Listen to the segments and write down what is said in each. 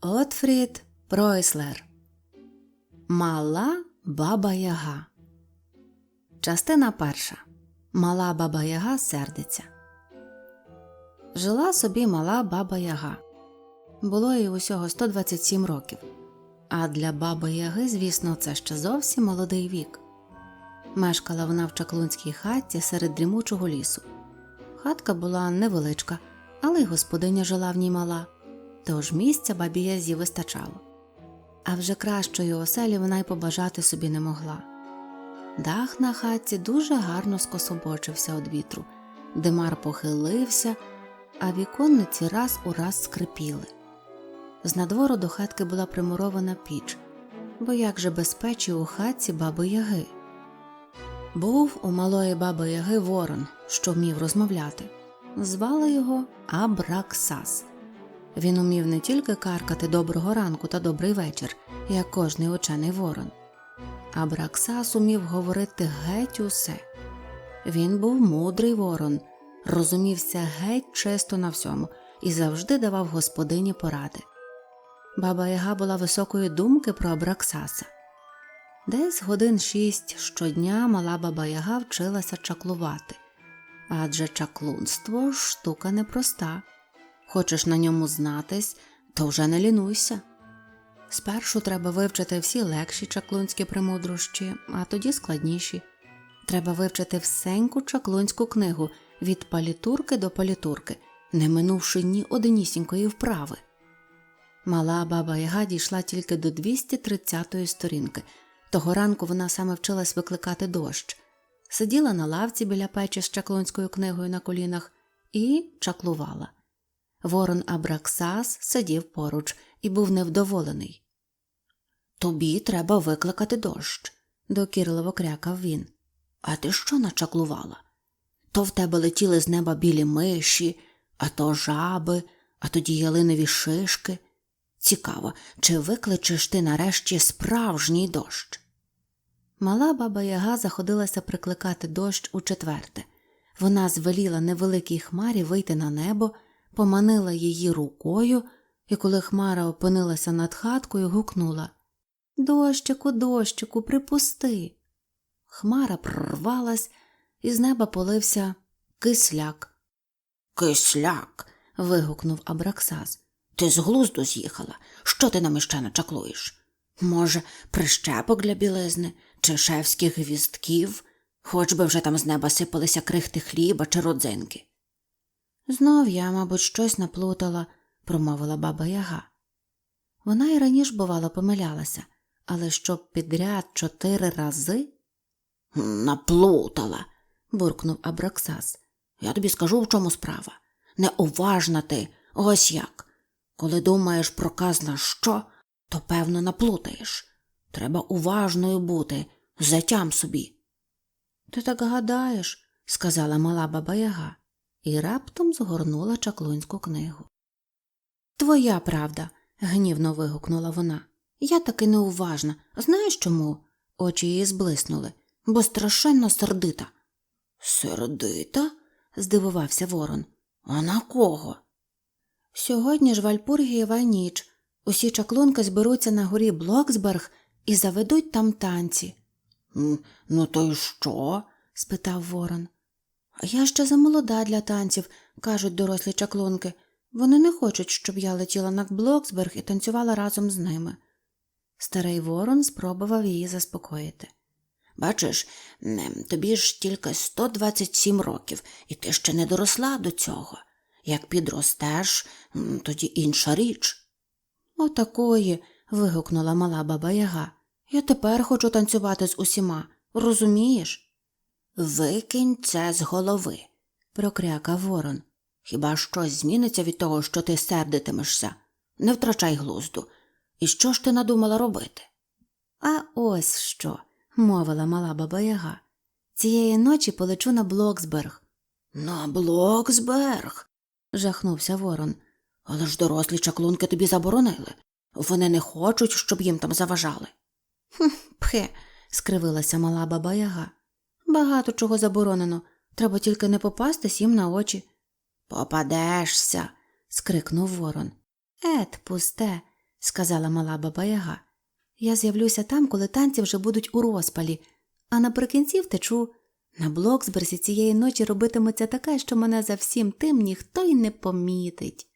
Отфрід Пройслер Мала баба Яга. Частина перша. Мала баба Яга сердиться. Жила собі мала баба Яга. Було їй усього 127 років. А для баби Яги, звісно, це ще зовсім молодий вік. Мешкала вона в чаклунській хатці серед дрімучого лісу. Хатка була невеличка, але й господиня жила в ній мала, тож місця бабі Язі вистачало. А вже кращої оселі вона й побажати собі не могла. Дах на хатці дуже гарно скособочився від вітру, димар похилився, а віконниці раз у раз скрипіли. З надвору до хатки була примурована піч, бо як же без печі у хатці баби Яги. Був у малої баби Яги ворон, що вмів розмовляти. Звали його Абраксас. Він умів не тільки каркати доброго ранку та добрий вечір, як кожний учений ворон. Абраксас умів говорити геть усе. Він був мудрий ворон, розумівся геть чисто на всьому і завжди давав господині поради. Баба Яга була високої думки про Абраксаса. Десь годин шість щодня мала баба Яга вчилася чаклувати, адже чаклунство штука непроста. Хочеш на ньому знатись, то вже не лінуйся. Спершу треба вивчити всі легші чаклунські премудрощі, а тоді складніші. Треба вивчити всеньку чаклунську книгу від палітурки до палітурки, не минувши ні одинісінької вправи. Мала баба Яга дійшла тільки до 230-ї сторінки. Того ранку вона саме вчилась викликати дощ, сиділа на лавці біля печі з чаклунською книгою на колінах і чаклувала. Ворон Абраксас сидів поруч і був невдоволений. Тобі треба викликати дощ, докірливо крякав він. А ти що начаклувала? То в тебе летіли з неба білі миші, а то жаби, а тоді ялинові шишки. Цікаво, чи викличеш ти нарешті справжній дощ? Мала баба Яга заходилася прикликати дощ у четверте. Вона звеліла невеликій хмарі вийти на небо, поманила її рукою, і коли хмара опинилася над хаткою, гукнула Дощику, дощику, припусти. Хмара прорвалась, і з неба полився кисляк. Кисляк. вигукнув Абраксас. Ти з глузду з'їхала. Що ти на міщана чаклуєш? Може, прищепок для білизни чи шефських гвістків, хоч би вже там з неба сипалися крихти хліба чи родзинки. Знов я, мабуть, щось наплутала, промовила баба Яга. Вона й раніше, бувало, помилялася, але щоб підряд чотири рази. Наплутала, буркнув Абраксас. Я тобі скажу, в чому справа. Неуважна ти, ось як. Коли думаєш про казна що, то певно наплутаєш. Треба уважною бути, затям собі. Ти так гадаєш, сказала мала баба Яга і раптом згорнула чаклунську книгу. Твоя правда, гнівно вигукнула вона. Я таки неуважна. Знаєш чому? Очі її зблиснули, бо страшенно сердита. Сердита? здивувався Ворон. А на кого? Сьогодні ж Вальпургієва ніч. Усі чаклунки зберуться на горі Блоксберг і заведуть там танці. Ну, то й що? спитав Ворон. Я ще замолода для танців, кажуть дорослі чаклунки. Вони не хочуть, щоб я летіла на Блоксберг і танцювала разом з ними. Старий Ворон спробував її заспокоїти. Бачиш, тобі ж тільки 127 років, і ти ще не доросла до цього. Як підростеш, тоді інша річ. Отакої. вигукнула мала баба Яга. Я тепер хочу танцювати з усіма. Розумієш? Викинь це з голови, прокрякав Ворон. Хіба щось зміниться від того, що ти сердитимешся? Не втрачай глузду. І що ж ти надумала робити? А ось що, мовила мала баба Яга. Цієї ночі полечу на Блоксберг. На Блоксберг. жахнувся Ворон. Але ж дорослі чаклунки тобі заборонили. Вони не хочуть, щоб їм там заважали. «Хм, Пхе, скривилася мала баба Яга. Багато чого заборонено. Треба тільки не попастись їм на очі. Попадешся. скрикнув Ворон. Ет, пусте, сказала мала баба Яга. Я з'явлюся там, коли танці вже будуть у розпалі, а наприкінці втечу. На Блоксберзі цієї ночі робитиметься таке, що мене за всім тим ніхто й не помітить.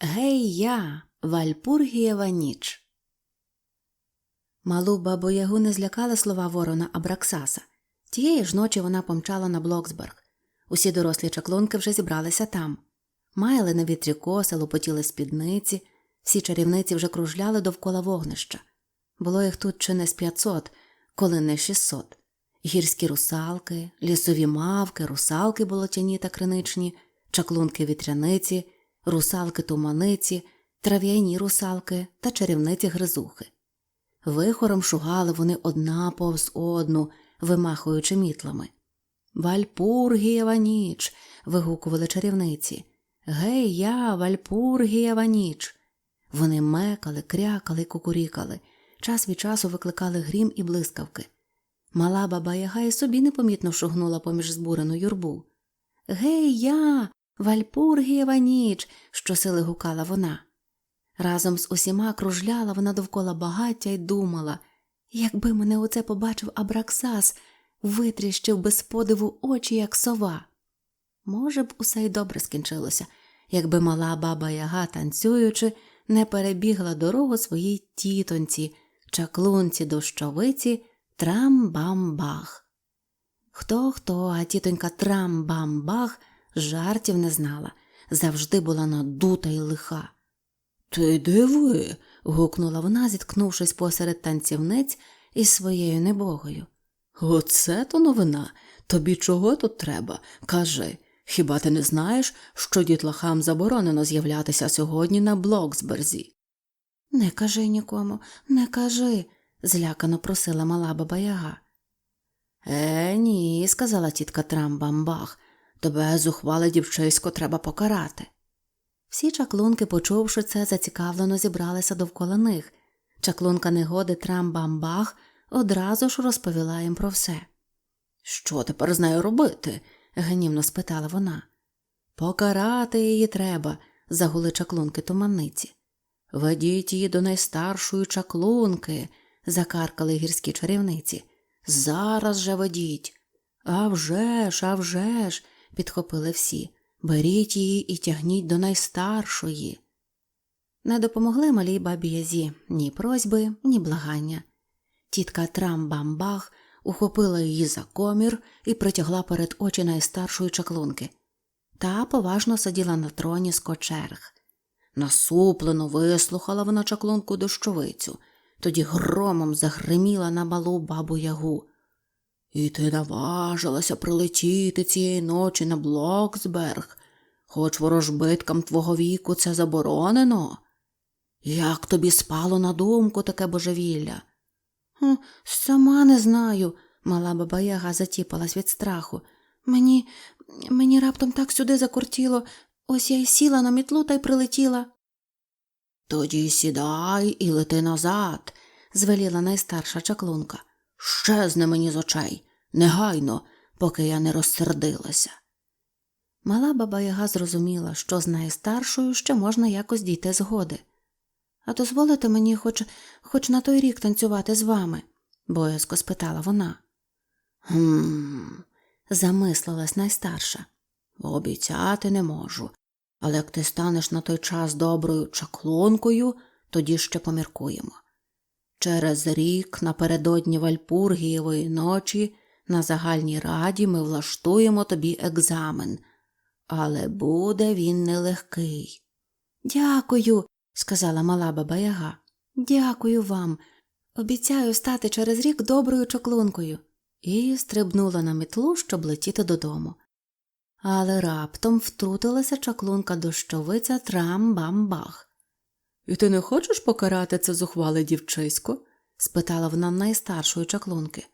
Гей я, Вальпургієва ніч. Малу бабу Ягу не злякали слова ворона Абраксаса. Тієї ж ночі вона помчала на Блоксберг. Усі дорослі чаклунки вже зібралися там. Маяли на вітрі коси, лопотіли спідниці, всі чарівниці вже кружляли довкола вогнища. Було їх тут чи не з п'ятсот, коли не шістсот. Гірські русалки, лісові мавки, русалки болотяні та криничні, чаклунки вітряниці, русалки туманиці, трав'яні русалки та чарівниці гризухи. Вихором шугали вони одна повз одну, вимахуючи мітлами. Вальпургієва ніч. вигукували чарівниці. Гей я, Вальпургієва ніч. Вони мекали, крякали кукурікали, час від часу викликали грім і блискавки. Мала баба Яга і собі непомітно шугнула поміж збурену юрбу. Гей я, Вальпургієва ніч. щосили гукала вона. Разом з усіма кружляла вона довкола багаття й думала, якби мене оце побачив Абраксас, витріщив без подиву очі, як сова. Може б, усе й добре скінчилося, якби мала баба Яга, танцюючи, не перебігла дорогу своїй тітоньці, чаклунці дощовиці трам-бам-бах. Хто хто, а тітонька трам-бам-бах жартів не знала, завжди була надута й лиха. Ти диви. гукнула вона, зіткнувшись посеред танцівниць із своєю небогою. Оце то новина. Тобі чого тут треба? Кажи. Хіба ти не знаєш, що дітлахам заборонено з'являтися сьогодні на Блоксберзі? Не кажи нікому, не кажи, злякано просила мала баба Яга. Е, ні, сказала тітка Трамбамбах, тебе зухвале дівчисько треба покарати. Всі чаклунки, почувши це, зацікавлено зібралися довкола них. Чаклунка негоди Трамбамбах одразу ж розповіла їм про все. Що тепер з нею робити? гнівно спитала вона. Покарати її треба, загули чаклунки туманниці. Ведіть її до найстаршої чаклунки, закаркали гірські чарівниці. Зараз же ведіть. «А вже ж, а вже ж!» – підхопили всі. Беріть її і тягніть до найстаршої. Не допомогли малій бабі Язі ні просьби, ні благання. Тітка Трам-Бамбах ухопила її за комір і притягла перед очі найстаршої чаклунки. Та поважно сиділа на троні з кочерг. Насуплено вислухала вона чаклунку дощовицю, тоді громом загриміла на малу бабу ягу. І ти наважилася прилетіти цієї ночі на Блоксберг, хоч ворожбиткам твого віку це заборонено. Як тобі спало на думку таке божевілля? «Хм, Сама не знаю, мала баба Яга затіпалась від страху. Мені мені раптом так сюди закортіло, ось я й сіла на мітлу та й прилетіла. Тоді сідай і лети назад, звеліла найстарша чаклунка. Щезне мені з очей, негайно, поки я не розсердилася. Мала баба Яга зрозуміла, що з найстаршою ще можна якось дійти згоди. А дозволите мені хоч хоч на той рік танцювати з вами? боязко спитала вона. Гм, замислилась найстарша. Обіцяти не можу, але як ти станеш на той час доброю чаклункою, тоді ще поміркуємо. Через рік напередодні Вальпургієвої ночі на загальній раді ми влаштуємо тобі екзамен, але буде він нелегкий. Дякую, сказала мала баба Яга. Дякую вам. Обіцяю стати через рік доброю чоклункою. І стрибнула на мітлу, щоб летіти додому. Але раптом втрутилася чаклунка дощовиця трам-бам-бах. І ти не хочеш покарати це зухвале дівчисько? спитала вона найстаршої чаклунки.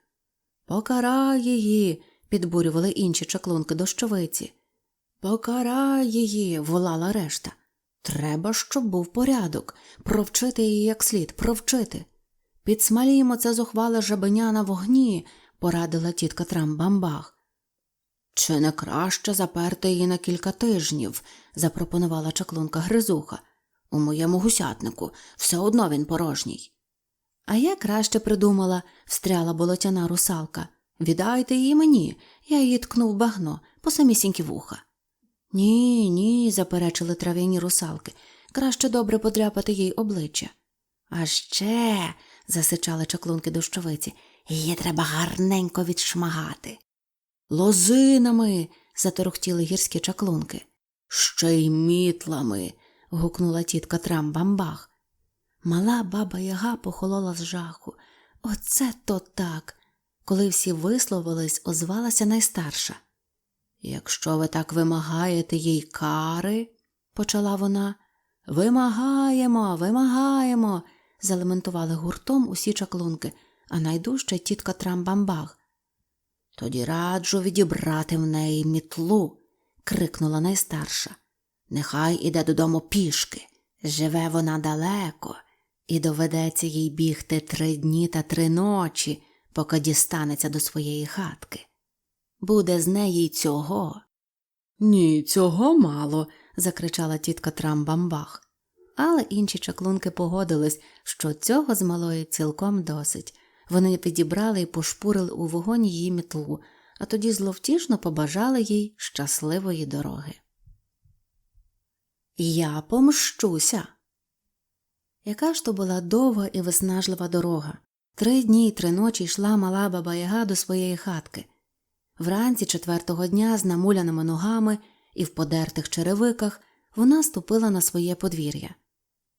Покарай її, підбурювали інші чаклунки дощовиці. Покарай її, волала решта. Треба, щоб був порядок, провчити її як слід, провчити. Підсмалімо це зухвале жабеня на вогні, порадила тітка Трамбамбах. Чи не краще заперти її на кілька тижнів, запропонувала чаклунка Гризуха. У моєму гусятнику все одно він порожній. А я краще придумала, встряла болотяна русалка. Віддайте її мені, я її ткнув багно по самісінькі вуха. Ні, ні, заперечили трав'яні русалки. Краще добре подряпати їй обличчя. А ще, засичали чаклунки дощовиці, її треба гарненько відшмагати. Лозинами. заторохтіли гірські чаклунки. Ще й мітлами. Гукнула тітка Трамбамбах. Мала баба Яга похолола з жаху. Оце то так. Коли всі висловились, озвалася найстарша. Якщо ви так вимагаєте їй кари, почала вона. Вимагаємо, вимагаємо, залементували гуртом усі чаклунки, а найдужче тітка Трамбамбах. Тоді раджу відібрати в неї мітлу, крикнула найстарша. Нехай іде додому пішки. Живе вона далеко, і доведеться їй бігти три дні та три ночі, поки дістанеться до своєї хатки. Буде з неї й цього. Ні, цього мало, закричала тітка Трамбамбах. Але інші чаклунки погодились, що цього з малої цілком досить. Вони підібрали і пошпурили у вогонь її мітлу, а тоді зловтішно побажали їй щасливої дороги. Я помщуся. Яка ж то була довга і виснажлива дорога. Три дні й три ночі йшла мала баба Яга до своєї хатки. Вранці четвертого дня з намуляними ногами і в подертих черевиках вона ступила на своє подвір'я.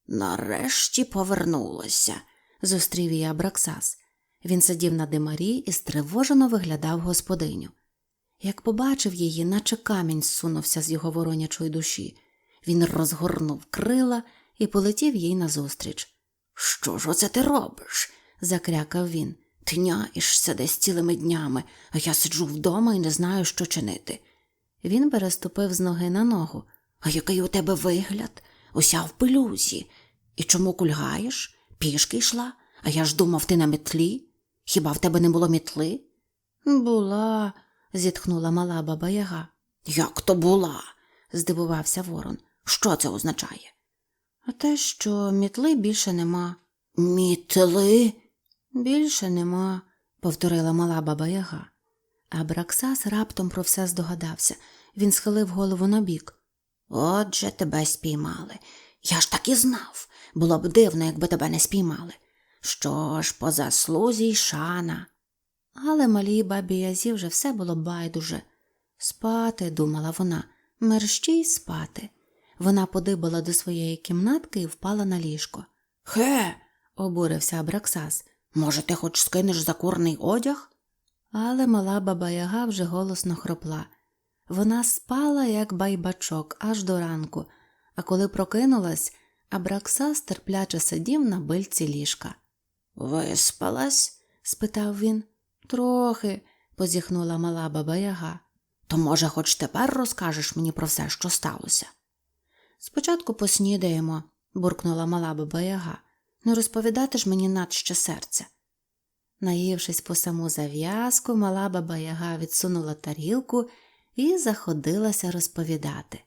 Нарешті повернулася, зустрів її Абраксас. Він сидів на димарі і стривожено виглядав господиню. Як побачив її, наче камінь зсунувся з його воронячої душі. Він розгорнув крила і полетів їй назустріч. Що ж оце ти робиш? закрякав він. Тиняєшся десь цілими днями, а я сиджу вдома і не знаю, що чинити. Він переступив з ноги на ногу. А який у тебе вигляд? Уся в пилюзі. І чому кульгаєш? Пішки йшла, а я ж думав, ти на метлі. Хіба в тебе не було мітли? Була, зітхнула мала баба Яга. Як то була? здивувався ворон. Що це означає? А те, що мітли більше нема. Мітли? Більше нема, повторила мала баба Яга. А Браксас раптом про все здогадався. Він схилив голову набік. Отже, тебе спіймали. Я ж так і знав. Було б дивно, якби тебе не спіймали. Що ж, по заслузі й шана. Але малій бабі Язі вже все було байдуже. Спати, думала вона, мерщій спати. Вона подибала до своєї кімнатки і впала на ліжко. Хе, обурився Абраксас. Може, ти хоч скинеш закурний одяг? Але мала баба Яга вже голосно хропла. Вона спала, як байбачок, аж до ранку, а коли прокинулась, Абраксас терпляче сидів на бильці ліжка. Виспалась? спитав він. Трохи, позіхнула мала баба Яга. То, може, хоч тепер розкажеш мені про все, що сталося? Спочатку поснідаємо, буркнула мала баба Яга. Не розповідати ж мені надще серця. Наївшись по саму зав'язку, мала баба Яга відсунула тарілку і заходилася розповідати.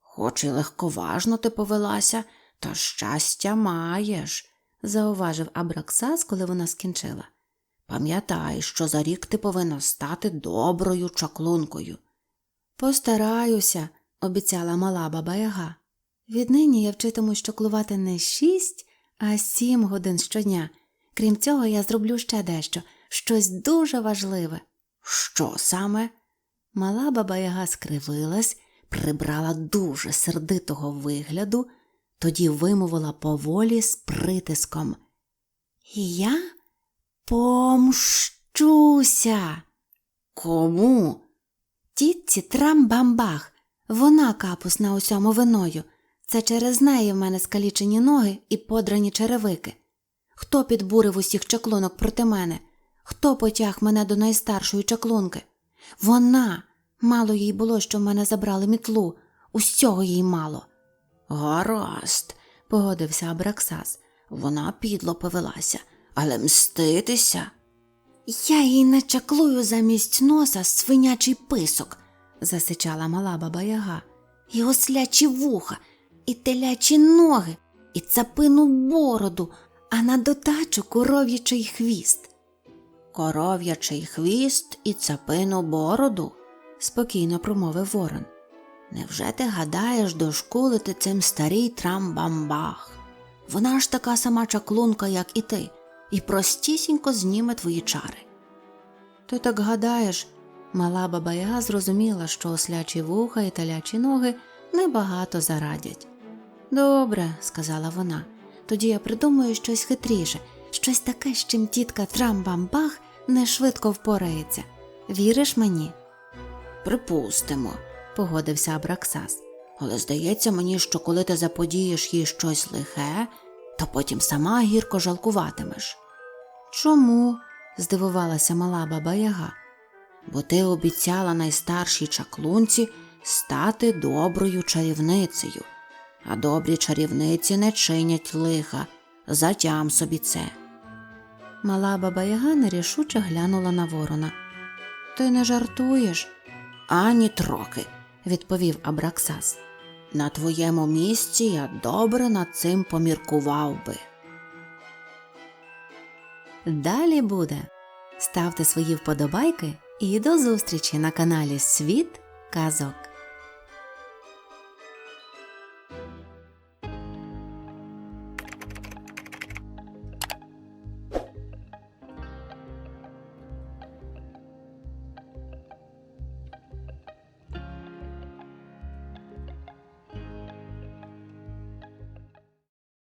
Хоч і легковажно ти повелася, та щастя маєш, зауважив Абраксас, коли вона скінчила. Пам'ятай, що за рік ти повинна стати доброю чаклункою. Постараюся, обіцяла мала баба Яга. Віднині я вчитимусь чаклувати не шість, а сім годин щодня. Крім цього, я зроблю ще дещо, щось дуже важливе. Що саме? Мала баба Яга скривилась, прибрала дуже сердитого вигляду, тоді вимовила поволі з притиском. Я помщуся. Кому? Тітці трамбамбах. Вона капусна усьому виною. Це через неї в мене скалічені ноги і подрані черевики. Хто підбурив усіх чаклунок проти мене? Хто потяг мене до найстаршої чаклунки? Вона. Мало їй було, що в мене забрали мітлу, усього їй мало. Гаразд, погодився Абраксас. Вона підло повелася, але мститися. Я їй начаклую замість носа свинячий писок, засичала мала баба Яга. І ослячі вуха. і телячі ноги, і цапину бороду, а на дотачу коров'ячий хвіст. Коров'ячий хвіст і цапину бороду, спокійно промовив ворон. Невже ти гадаєш дошкулити цим старій трамбамбах? Вона ж така сама чаклунка, як і ти, і простісінько зніме твої чари. Ти так гадаєш, мала баба Яга зрозуміла, що ослячі вуха і талячі ноги небагато зарадять. Добре, сказала вона, тоді я придумаю щось хитріше, щось таке, з чим тітка Трамбамбах не швидко впорається. Віриш мені? Припустимо, погодився Абраксас. Але здається мені, що коли ти заподієш їй щось лихе, то потім сама гірко жалкуватимеш. Чому? здивувалася мала баба Яга. Бо ти обіцяла найстаршій чаклунці стати доброю чарівницею, а добрі чарівниці не чинять лиха, затям собі це. Мала баба Яга нерішуче глянула на ворона. Ти не жартуєш? Ані троки, відповів Абраксас. На твоєму місці я добре над цим поміркував би. Далі буде. Ставте свої вподобайки і до зустрічі на каналі Світ Казок.